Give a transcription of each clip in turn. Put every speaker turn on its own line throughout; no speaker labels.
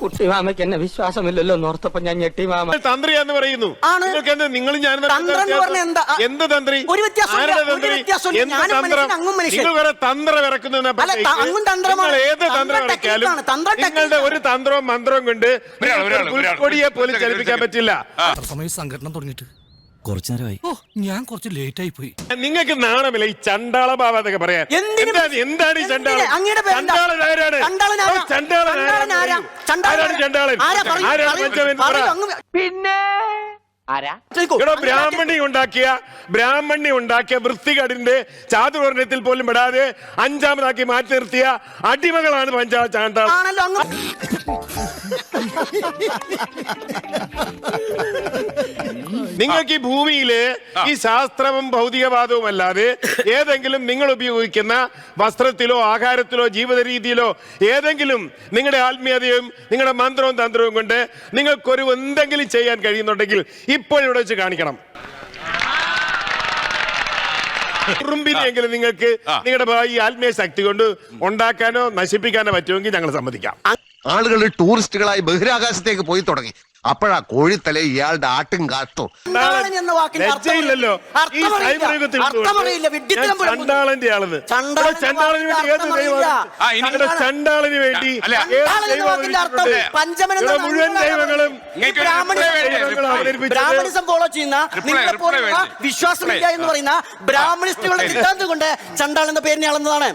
കുട്ടി മാമയ്ക്ക് എന്നെ വിശ്വാസമില്ലല്ലോ നോർത്തപ്പോ ഞാൻ ഞെട്ടി മാമ
തന്ത്രി എന്ന് പറയുന്നു
ആണ്.
നിങ്ങൾക്ക് എന്ത് നിങ്ങൾ ഞാൻ
തന്ത്രം എന്ന് പറഞ്ഞാൽ എന്താ?
എന്ത് തന്ത്രി
ഒരു വ്യത്യാസവും ഇല്ല.
ആരുടെ
ഒരു
തന്ത്രി?
വ്യത്യാസവും ഇല്ല.
എന്ത്
ഞാനും
തന്ത്രം?
മനുഷ്യൻ, അങ്ങും മനുഷ്യൻ.
നിങ്ങൾ വേറെ തന്ത്രം ഇറക്കുന്ന
അല്ല, ത- അങ്ങും തന്ത്രമാണ്.
ഏത്
തന്ത്രം
തന്ത്രം
technique ആണ്. തന്ത്രം
നിങ്ങളുടെ ഒരു തന്ത്രവും മന്ത്രവും കൊണ്ട്
ഒരാൾ, ഒരാൾ, ഒരാൾ.
പുൽക്കൊടിയെ പോലും ചലിപ്പിക്കാൻ പറ്റില്ല
സംഘടന തുടങ്ങിയിട്ട്
കുറച്ചു നേരമായി
ഓ ഞാൻ കുറച്ച് ലേറ്റ് ആയി പോയി
നിങ്ങൾക്ക് നാണമില്ല ഈ ചണ്ടാള ബാബ എന്നൊക്കെ പറയാൻ
എന്തിന്
എന്താണ് എന്താണ് ഈ ചണ്ടാളൻ
എന്തിന്? അങ്ങയുടെ പേരെന്താ?
ചണ്ടാളൻ ആരാണ്
ചണ്ടാളൻ ആരാ?
ഓ, ചണ്ടാളൻ
ചണ്ടാളൻ ആരാ?
ആരാണ്?
ചണ്ടാളൻ
ആരാണ് ചണ്ടാളൻ
ആരാ? പറയൂ,
ആരാണ്
പറയൂ,
പഞ്ചവൻ പറ.
പറയൂ, അങ്ങ്
പിന്നെ ആരാ
ചോദിക്കൂ.
ഇവിടെ
അങ്ങ്
ബ്രാഹ്മണി ഉണ്ടാക്കിയ ബ്രാഹ്മണി ഉണ്ടാക്കിയ വൃത്തികടിന്റെ ചാതുർവർണയത്തിൽ പോലും പെടാതെ അഞ്ചാമതാക്കി മാറ്റി നിർത്തിയ അടിമകളാണ് പഞ്ചാ ചാണ്ടാൾ
ആണല്ലോ അങ്ങ്
നിങ്ങൾക്ക് ഈ ഭൂമിയിൽ ഈ ശാസ്ത്രവും ഭൗതികവാദവും അല്ലാതെ ഏതെങ്കിലും നിങ്ങൾ ഉപയോഗിക്കുന്ന വസ്ത്രത്തിലോ ആഹാരത്തിലോ ജീവിത രീതിയിലോ ഏതെങ്കിലും നിങ്ങളുടെ ആത്മീയതയും നിങ്ങളുടെ മന്ത്രവും തന്ത്രവും കൊണ്ട് നിങ്ങൾക്കൊരു എന്തെങ്കിലും ചെയ്യാൻ കഴിയുന്നുണ്ടെങ്കിൽ ഇപ്പോൾ ഇവിടെ വെച്ച് കാണിക്കണം. ഉറുമ്പിനെങ്കിലും നിങ്ങൾക്ക് നിങ്ങളുടെ ഈ ആത്മീയ ശക്തി കൊണ്ട് ഉണ്ടാക്കാനോ നശിപ്പിക്കാനോ പറ്റുമെങ്കിൽ ഞങ്ങൾ സമ്മതിക്കാം.
ആളുകൾ ടൂറിസ്റ്റുകളായി ബഹിരാകാശത്തേക്ക് പോയി തുടങ്ങി. അപ്പോഴാ കോഴിത്തല ഇയാളുടെ ആട്ടും കാട്ടും
ലജ്ജയില്ലല്ലോ. ഈ ചണ്ടാളന്റെ ചണ്ടാളന് വേണ്ടി ഏത് ദൈവം വേണ്ടി മുഴുവൻ ദൈവങ്ങളും
ബ്രാഹ്മണിസം ഫോളോ ചെയ്യുന്ന നിങ്ങളെ പോലുള്ള? വിശ്വാസമില്ല. എന്ന് പറയുന്ന ബ്രാഹ്മണിസ്റ്റുകളുടെ സിദ്ധാന്തം കൊണ്ട് ചണ്ടാൾ എന്ന പേരിനെ അളന്നതാണ്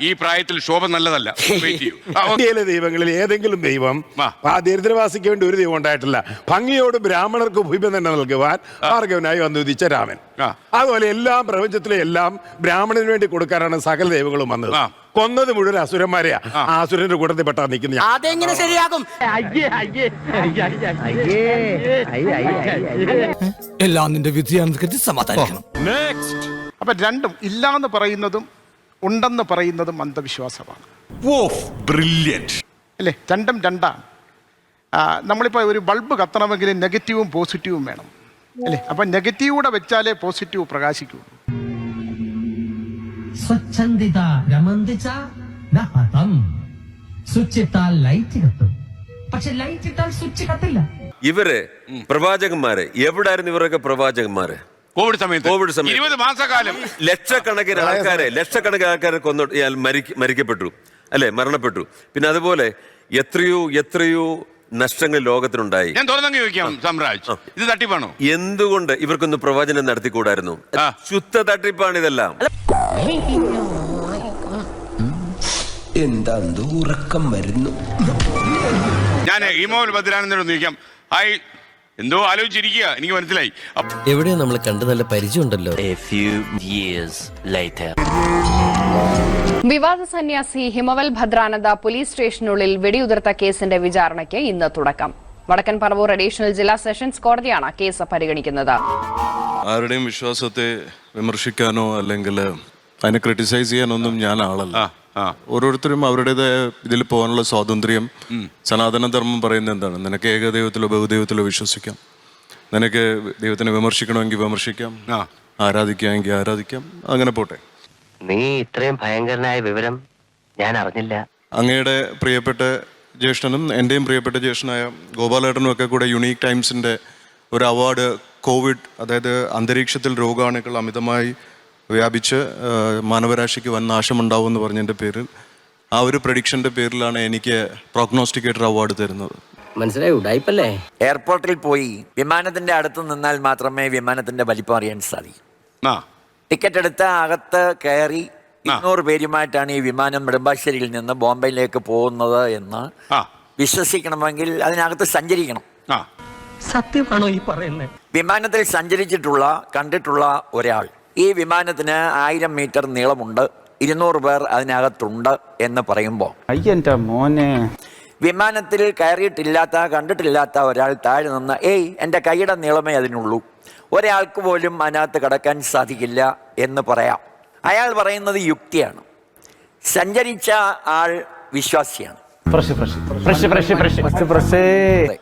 ഈ പ്രായത്തിൽ ശോഭ നല്ലതല്ല.
ദൈവങ്ങളിൽ ഏതെങ്കിലും ദൈവം
ആ.
ആ ദരിദ്രവാസിക്ക് വേണ്ടി ഒരു ദൈവം ഉണ്ടായിട്ടില്ല. ഭംഗിയോട് ബ്രാഹ്മണർക്ക് ഭൂമി തന്നെ നൽകുവാൻ ഭാർഗവനായി വന്നു ഉദിച്ച രാമൻ.
ആ.
അതുപോലെ എല്ലാം പ്രപഞ്ചത്തിലെ എല്ലാം ബ്രാഹ്മണന് വേണ്ടി കൊടുക്കാനാണ് സകല ദൈവങ്ങളും വന്നത്.
ആ.
കൊന്നത് മുഴുവൻ അസുരന്മാരെയാ. ആ. അസുരന്റെ കൂട്ടത്തിൽ പെട്ടാ നിൽക്കുന്ന.
അതെങ്ങനെ ശരിയാകും?
എല്ലാം നിന്റെ വിധിയാണെന്ന് കരുതി സമാധാനിക്കണം
അപ്പൊ രണ്ടും ഇല്ലാന്ന് പറയുന്നതും ഉണ്ടെന്ന് പറയുന്നതും അന്ധവിശ്വാസമാണ്. അല്ലേ? രണ്ടും രണ്ടാണ്. നമ്മളിപ്പോൾ ഒരു ബൾബ് കത്തണമെങ്കിൽ നെഗറ്റീവും പോസിറ്റീവും വേണം. അല്ലേ? അപ്പൊ നെഗറ്റീവ് കൂടെ വെച്ചാലേ പോസിറ്റീവ് പ്രകാശിക്കൂ.
സ്വച്ഛന്ദിത രമന്തിച്ച നഹതം ലൈറ്റ് കത്തും. പക്ഷെ ലൈറ്റ് ഇട്ടാൽ സ്വിച്ച് കത്തില്ല.
ഇവർ പ്രവാചകന്മാര്. എവിടായിരുന്നു ഇവരൊക്കെ പ്രവാചകന്മാര്?
കോവിഡ് സമയത്ത്.
കോവിഡ് സമയത്ത്.
ഇരുപത് മാസക്കാലം.
ലക്ഷക്കണക്കിന് ആൾക്കാരെ ലക്ഷക്കണക്കിന് ആൾക്കാരെ കൊന്നു മരിക്കപ്പെട്ടു. അല്ലെ? മരണപ്പെട്ടു. പിന്നെ അതുപോലെ എത്രയോ എത്രയോ നഷ്ടങ്ങൾ ലോകത്തിനുണ്ടായി.
ഞാൻ തുറന്നങ്ങ് ചോദിക്കാം സാമ്രാജ്. ഇത് തട്ടിപ്പാണോ?
എന്തുകൊണ്ട് ഇവർക്കൊന്ന് പ്രവചനം നടത്തിക്കൂടായിരുന്നു?
ആ.
ശുദ്ധ തട്ടിപ്പാണ് ഇതെല്ലാം.
എന്താ ഉറക്കം വരുന്നു?
ഞാൻ ഇമോൽ ഭദ്രാനന്ദനോട് ചോദിക്കാം. ഹായ് എന്തോ ആലോചിച്ചിരിക്കുക. എനിക്ക് മനസ്സിലായി.
എവിടെയാ നമ്മൾ കണ്ട് നല്ല പരിചയമുണ്ടല്ലോ.
വിവാദ സന്യാസി ഹിമവൽ ഭദ്രാനന്ദ പോലീസ് സ്റ്റേഷനുള്ളിൽ വെടിയുതിർത്ത കേസിന്റെ വിചാരണയ്ക്ക് ഇന്ന് തുടക്കം. വടക്കൻ പറവൂർ അഡീഷണൽ ജില്ലാ സെഷൻസ് കോടതിയാണ് കേസ് പരിഗണിക്കുന്നത്.
ആരുടെയും വിശ്വാസത്തെ വിമർശിക്കാനോ അല്ലെങ്കിൽ അതിനെ ക്രിട്ടിസൈസ് ചെയ്യാനൊന്നും ഞാൻ ആളല്ല. ഓരോരുത്തരും അവരുടേതായ ഇതിൽ പോകാനുള്ള സ്വാതന്ത്ര്യം സനാതന ധർമ്മം പറയുന്നത് എന്താണ്? നിനക്ക് ഏകദൈവത്തിലോ ബഹുദൈവത്തിലോ വിശ്വസിക്കാം. നിനക്ക് ദൈവത്തിനെ വിമർശിക്കണമെങ്കിൽ വിമർശിക്കാം.
ആ.
ആരാധിക്കാമെങ്കിൽ ആരാധിക്കാം. അങ്ങനെ പോട്ടെ.
നീ ഇത്രയും ഭയങ്കരനായ വിവരം ഞാൻ അറിഞ്ഞില്ല.
അങ്ങയുടെ പ്രിയപ്പെട്ട ജ്യേഷ്ഠനും എന്റെയും പ്രിയപ്പെട്ട ജ്യേഷ്ഠനായ ഗോപാലേട്ടനും ഒക്കെ കൂടെ യുണീക്ക് ടൈംസിന്റെ ഒരു അവാർഡ് കോവിഡ് അതായത് അന്തരീക്ഷത്തിൽ രോഗാണുക്കൾ അമിതമായി വ്യാപിച്ച് മാനവരാശിക്ക് വൻ നാശമുണ്ടാവും എന്ന് പറഞ്ഞതിന്റെ പേരിൽ ആ ഒരു പ്രഡിക്ഷന്റെ പേരിലാണ് എനിക്ക് പ്രോഗ്നോസ്റ്റിക്കേറ്റർ അവാർഡ് തരുന്നത്.
മനസ്സിലായി? ഉടായിപ്പല്ലേ?
എയർപോർട്ടിൽ പോയി വിമാനത്തിന്റെ അടുത്ത് നിന്നാൽ മാത്രമേ വിമാനത്തിന്റെ വലിപ്പം അറിയാൻ സാധിക്കൂ.
ആ.
ടിക്കറ്റ് എടുത്ത് അകത്ത് കയറി. ഇരുന്നൂറ് പേരുമായിട്ടാണ് ഈ വിമാനം നെടുമ്പാശ്ശേരിയിൽ നിന്ന് ബോംബെയിലേക്ക് പോകുന്നത് എന്ന്
ആ.
വിശ്വസിക്കണമെങ്കിൽ അതിനകത്ത് സഞ്ചരിക്കണം.
ആ.
സത്യമാണോ ഈ പറയുന്നത്
വിമാനത്തിൽ സഞ്ചരിച്ചിട്ടുള്ള കണ്ടിട്ടുള്ള ഒരാൾ ഈ വിമാനത്തിന് ആയിരം മീറ്റർ നീളമുണ്ട് ഇരുന്നൂറ് പേർ അതിനകത്തുണ്ട് എന്ന് പറയുമ്പോൾ.
മോനെ.
വിമാനത്തിൽ കയറിയിട്ടില്ലാത്ത കണ്ടിട്ടില്ലാത്ത ഒരാൾ താഴെ നിന്ന് ഏയ് എന്റെ കൈയുടെ നീളമേ അതിനുള്ളൂ. ഒരാൾക്ക് പോലും അതിനകത്ത് കടക്കാൻ സാധിക്കില്ല എന്ന് പറയാം. അയാൾ പറയുന്നത് യുക്തിയാണ്. സഞ്ചരിച്ച ആൾ വിശ്വാസിയാണ്.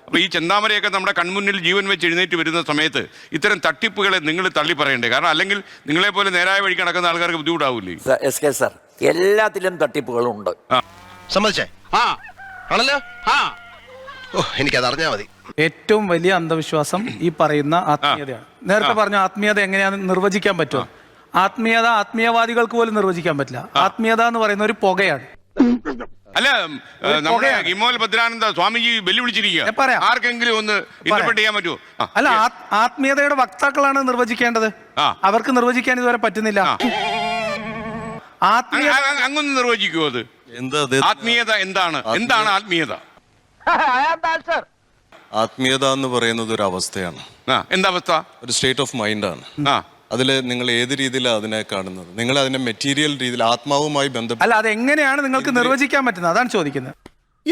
അപ്പൊ ഈ ചെന്താമരയൊക്കെ നമ്മുടെ കൺമുന്നിൽ ജീവൻ വെച്ച് എഴുന്നേറ്റ് വരുന്ന സമയത്ത് ഇത്തരം തട്ടിപ്പുകളെ നിങ്ങൾ തള്ളി പറയണ്ടേ? കാരണം അല്ലെങ്കിൽ നിങ്ങളെ പോലെ നേരായ വഴിക്ക് നടക്കുന്ന ആൾക്കാർക്ക് ബുദ്ധിമുട്ടാവൂലേ?
എസ് കെ സർ എല്ലാത്തിലും തട്ടിപ്പുകളുണ്ട്.
സമ്മതിച്ചേ?
ആ.
ആണല്ലോ? ആ. ഓ എനിക്കത് അറിഞ്ഞാ മതി.
ഏറ്റവും വലിയ അന്ധവിശ്വാസം ഈ പറയുന്ന ആത്മീയതയാണ്. നേരത്തെ പറഞ്ഞ ആത്മീയത എങ്ങനെയാണ് നിർവചിക്കാൻ പറ്റുമോ? ആത്മീയത ആത്മീയവാദികൾക്ക് പോലും നിർവചിക്കാൻ പറ്റില്ല. ആത്മീയത എന്ന് പറയുന്ന ഒരു പുകയാണ്.
അല്ല നമ്മുടെ ഇമോൽ ഭദ്രാനന്ദ സ്വാമിജി വെല്ലുവിളിച്ചിരിക്കുക. ആർക്കെങ്കിലും ഒന്ന് ഇന്റർപ്രറ്റ് ചെയ്യാൻ പറ്റുമോ?
അല്ല ആത്മീയതയുടെ വക്താക്കളാണ് നിർവചിക്കേണ്ടത്.
ആ.
അവർക്ക് നിർവചിക്കാൻ ഇതുവരെ പറ്റുന്നില്ല. ആത്മീയ
അങ്ങ് അങ്ങ് അങ്ങൊന്ന് നിർവചിക്കുമോ അത്.
എന്താ
ആത്മീയത എന്താണ്? എന്താണ് ആത്മീയത?
ആത്മീയത എന്ന് പറയുന്നത് ഒരു അവസ്ഥയാണ്.
എന്താ അവസ്ഥ?
ഒരു സ്റ്റേറ്റ് ഓഫ് മൈൻഡാണ്
ആ.
അതിൽ നിങ്ങൾ ഏത് രീതിയിലാണ് അതിനെ കാണുന്നത്? നിങ്ങൾ അതിനെ മെറ്റീരിയൽ രീതിയിൽ ആത്മാവുമായി ബന്ധപ്പെട്ട്
അല്ല അത് എങ്ങനെയാണ് നിങ്ങൾക്ക് നിർവചിക്കാൻ പറ്റുന്നത്? അതാണ് ചോദിക്കുന്നത്.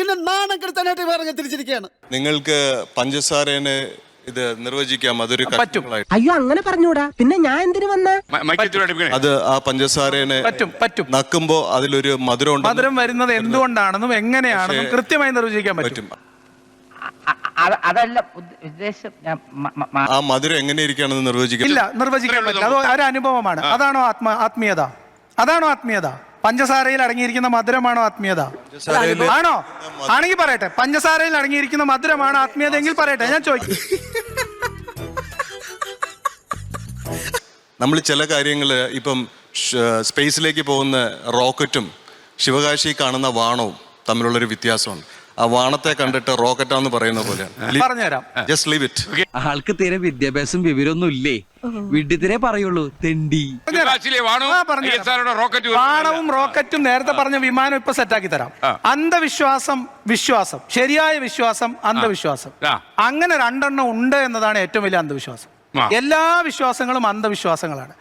എന്നെ നാണം കെടുത്താനായിട്ട് പറഞ്ഞ് തിരിച്ചിരിക്കുകയാണ്.
നിങ്ങൾക്ക് പഞ്ചസാരേനെ ഇത് നിർവചിക്കാം അതൊരു.
അയ്യോ അങ്ങനെ പറഞ്ഞൂടാ. പിന്നെ ഞാൻ എന്തിനു വന്ന?
അത് ആ പഞ്ചസാരേനെ
പറ്റും പറ്റും.
നക്കുമ്പോ അതിലൊരു മധുരം ഉണ്ട്
മധുരം വരുന്നത് എന്തുകൊണ്ടാണെന്നും എങ്ങനെയാണെന്നും കൃത്യമായി നിർവചിക്കാൻ പറ്റും.
അതല്ല ഉദ്ദേശം
ആ മധുരം
ഇല്ല നിർവചിക്കാൻ പറ്റില്ല. അത് ഒരു അനുഭവമാണ്. അതാണോ ആത്മ ആത്മീയത? അതാണോ ആത്മീയത? പഞ്ചസാരയിൽ അടങ്ങിയിരിക്കുന്ന മധുരമാണോ ആത്മീയത? ആണോ? ആണെങ്കിൽ പറയട്ടെ. പഞ്ചസാരയിൽ അടങ്ങിയിരിക്കുന്ന മധുരമാണ് ആത്മീയത എങ്കിൽ പറയട്ടെ. ഞാൻ ചോദിക്കും.
നമ്മൾ ചില കാര്യങ്ങൾ ഇപ്പം സ്പേസിലേക്ക് പോകുന്ന റോക്കറ്റും ശിവകാശി കാണുന്ന വാണവും തമ്മിലുള്ളൊരു വ്യത്യാസമുണ്ട്. ആ വാണത്തെ കണ്ടിട്ട് റോക്കറ്റാന്ന് പറയുന്ന പോലെയാണ്
പറഞ്ഞുതരാം.
ജസ്റ്റ് ലീവ് ഇറ്റ്
ആൾക്ക് തീരെ വിദ്യാഭ്യാസം വിവരമൊന്നും ഇല്ലേ? വിഡ്ഢിത്തിരെ പറയുള്ളൂ തെണ്ടി.
വാണവും റോക്കറ്റും നേരത്തെ പറഞ്ഞ വിമാനം ഇപ്പൊ സെറ്റാക്കി തരാം. അന്ധവിശ്വാസം വിശ്വാസം. ശരിയായ വിശ്വാസം അന്ധവിശ്വാസം. അങ്ങനെ രണ്ടെണ്ണം ഉണ്ട് എന്നതാണ് ഏറ്റവും വലിയ അന്ധവിശ്വാസം. എല്ലാ വിശ്വാസങ്ങളും അന്ധവിശ്വാസങ്ങളാണ്.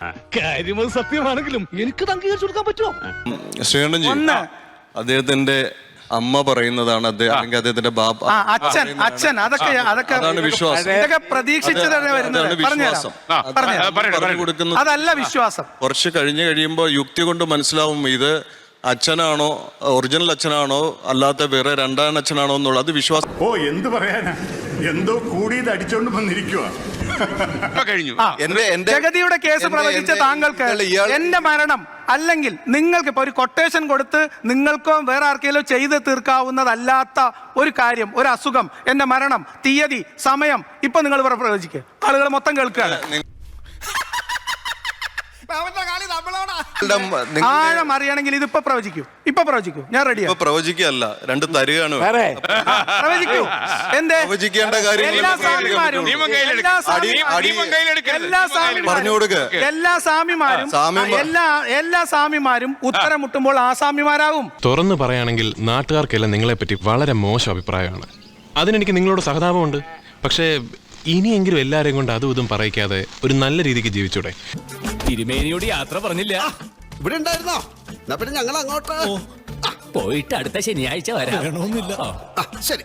സത്യമാണെങ്കിലും എനിക്ക് അംഗീകരിച്ചു കൊടുക്കാൻ പറ്റുമോ?
ശ്രീകണ്ഠൻജി
ഒന്ന്.
അദ്ദേഹത്തിന്റെ അമ്മ പറയുന്നതാണ് അദ്ദേഹം അല്ലെങ്കിൽ അദ്ദേഹത്തിന്റെ ബാബ
ആ അച്ഛൻ അച്ഛൻ അതൊക്കെ അതൊക്കെ
അതാണ് വിശ്വാസം.
ഇതൊക്കെ
അതാണ്
പറഞ്ഞുതരാം.
ആ,
പറഞ്ഞുതരാം.
പറഞ്ഞു
അതല്ല വിശ്വാസം.
കുറച്ച് കഴിഞ്ഞ് കഴിയുമ്പോൾ യുക്തി കൊണ്ട് മനസ്സിലാവും ഇത് അച്ഛനാണോ ഒറിജിനൽ അച്ഛനാണോ അല്ലാത്ത വേറെ രണ്ടാം അച്ഛനാണോ എന്നുള്ളത് അത് വിശ്വാസം.
ഓ എന്ത് പറയാനാ? എന്തോ കൂടിയത് അടിച്ചോണ്ട് വന്നിരിക്കുവാ.
ഇപ്പൊ കഴിഞ്ഞു.
ആ.
എന്റെ എന്റെ
ജഗതിയുടെ കേസ്
എന്റെ-
പ്രവചിച്ച
എന്റെ-
താങ്കൾക്ക്
ഇയാൾ-
എന്റെ മരണം അല്ലെങ്കിൽ നിങ്ങൾക്ക് ഇപ്പോൾ ഒരു കൊട്ടേഷൻ കൊടുത്ത് നിങ്ങൾക്കോ വേറെ ആർക്കെങ്കിലും ചെയ്ത് തീർക്കാവുന്നതല്ലാത്ത ഒരു കാര്യം ഒരു അസുഖം എന്റെ മരണം തീയതി സമയം ഇപ്പം നിങ്ങൾ പ്രവചിക്കുക ആളുകൾ മൊത്തം കേൾക്കുകയാണ്
നിങ്ങളുടെ- നിങ്ങളുടെ
ആഴം അറിയണമെങ്കിൽ ഇതിപ്പോ പ്രവചിക്കൂ. ഇപ്പൊ പ്രവചിക്കൂ. ഞാൻ
ഇപ്പൊ പ്രവചിക്കല്ല രണ്ട് തരുകയാണ്
പ്രവചിക്കൂ. എന്തേ?
പ്രവചിക്കേണ്ട
എല്ലാ സ്വാമിമാരും. എല്ലാ
അടി-
സ്വാമി-. എല്ലാ.
പറഞ്ഞു കൊടുക്ക്.
എല്ലാ സ്വാമിമാരും
സ്വാമിമാർ-
എല്ലാ എല്ലാ സ്വാമിമാരും ഉത്തരം മുട്ടുമ്പോൾ ആ സ്വാമിമാരാകും.
തുറന്നു പറയുകയാണെങ്കിൽ നാട്ടുകാർക്കെല്ലാം നിങ്ങളെപ്പറ്റി വളരെ മോശം അഭിപ്രായമാണ്. അതിനെനിക്ക് നിങ്ങളോട് സഹതാപമുണ്ട്. പക്ഷേ ഇനിയെങ്കിലും എല്ലാവരെയും കൊണ്ട് അതും ഇതും പറയിക്കാതെ ഒരു നല്ല രീതിക്ക് ജീവിച്ചൂടെ?
തിരുമേനിയോട് യാത്ര പറഞ്ഞില്ല.
ഇവിടെ ഉണ്ടായിരുന്നോ? എന്നാ പിന്നെ ഞങ്ങൾ അങ്ങോട്ട്
പോയിട്ട് അടുത്ത ശനിയാഴ്ച വരാം.
ശരി.